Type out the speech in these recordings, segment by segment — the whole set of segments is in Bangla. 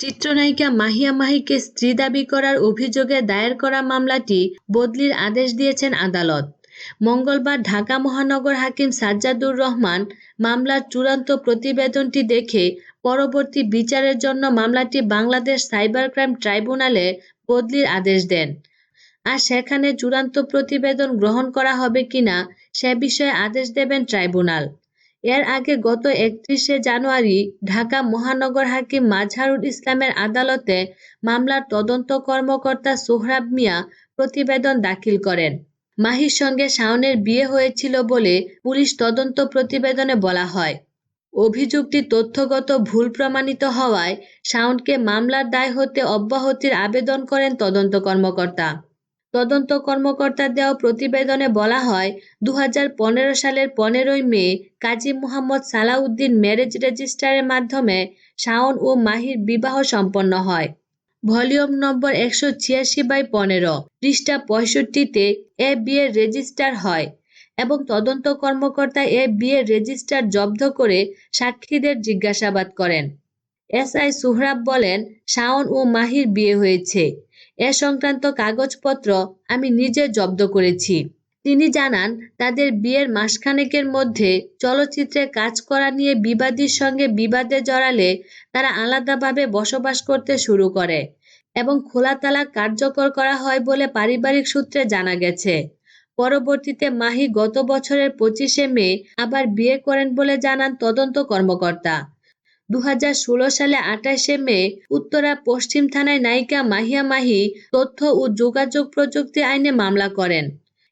চিত্রনায়িকা মাহিয়া মাহিকে স্ত্রী দাবি করার অভিযোগে দায়ের করা মামলাটি বদলির আদেশ দিয়েছেন আদালত। মঙ্গলবার ঢাকা মহানগর হাকিম সাজ্জাদুর রহমান মামলার চূড়ান্ত প্রতিবেদনটি দেখে পরবর্তী বিচারের জন্য মামলাটি বাংলাদেশ সাইবার ক্রাইম ট্রাইব্যুনালে বদলির আদেশ দেন। আর সেখানে চূড়ান্ত প্রতিবেদন গ্রহণ করা হবে কিনা সে বিষয়ে আদেশ দেবেন ট্রাইব্যুনাল। এর আগে গত একত্রিশে জানুয়ারি ঢাকা মহানগর হাকিম মাজহারুল ইসলামের আদালতে মামলার তদন্ত কর্মকর্তা সোহরাব মিয়া প্রতিবেদন দাখিল করেন। মাহির সঙ্গে শাওনের বিয়ে হয়েছিল বলে পুলিশ তদন্ত প্রতিবেদনে বলা হয়। অভিযোগটি তথ্যগত ভুল প্রমাণিত হওয়ায় শাওনকে মামলার দায় হতে অব্যাহতির আবেদন করেন তদন্ত কর্মকর্তা। তদন্ত কর্মকর্তার দেওয়া প্রতিবেদনে বলা হয় দু হাজার পনেরো সালের পনেরোই মে কাজী মোহাম্মদ সালাউদ্দিন ম্যারেজ রেজিস্ট্রারের মাধ্যমে শাওন ও মাহির বিবাহ সম্পন্ন হয়। ভলিউম নম্বর একশো ছিয়াশি বাই পনেরো, পৃষ্ঠা পঁয়ষট্টিতে এ বিয়ের রেজিস্টার হয় এবং তদন্ত কর্মকর্তা এ বিয়ের রেজিস্টার জব্দ করে সাক্ষীদের জিজ্ঞাসাবাদ করেন। এসআই সুহরাব বলেন, শাওন ও মাহির বিয়ে হয়েছে। এ সংক্রান্ত কাগজপত্র আমি নিজে জব্দ করেছি। তিনি জানান, তাদের বিয়ের মাসখানেকের মধ্যে চলচ্চিত্রে কাজ করা নিয়ে বিবাদীর সঙ্গে বিবাদে জড়ালে তারা আলাদাভাবে বসবাস করতে শুরু করে এবং খোলা তালাক কার্যকর করা হয় বলে পারিবারিক সূত্রে জানা গেছে। পরবর্তীতে মাহি গত বছরের পঁচিশে মে আবার বিয়ে করেন বলে জানান তদন্ত কর্মকর্তা। দু হাজার ষোলো সালে আঠাশে মে উত্তরা পশ্চিম থানায় নায়িকা মাহিয়া মাহি তথ্য ও যোগাযোগ প্রযুক্তি আইনে মামলা করেন।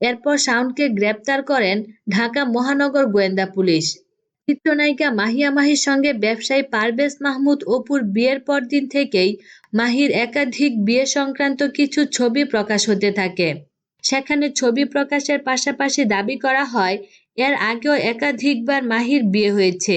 এরপর শাওনকে গ্রেপ্তার করেন ঢাকা মহানগর গোয়েন্দা পুলিশ। চিত্রনায়িকা মাহিয়া মাহির সঙ্গে ব্যবসায়ী পারভেজ মাহমুদ অপুর বিয়ের পর দিন থেকেই মাহির একাধিক বিয়ে সংক্রান্ত কিছু ছবি প্রকাশ হতে থাকে। সেখানে ছবি প্রকাশের পাশাপাশি দাবি করা হয়, এর আগেও একাধিকবার মাহির বিয়ে হয়েছে।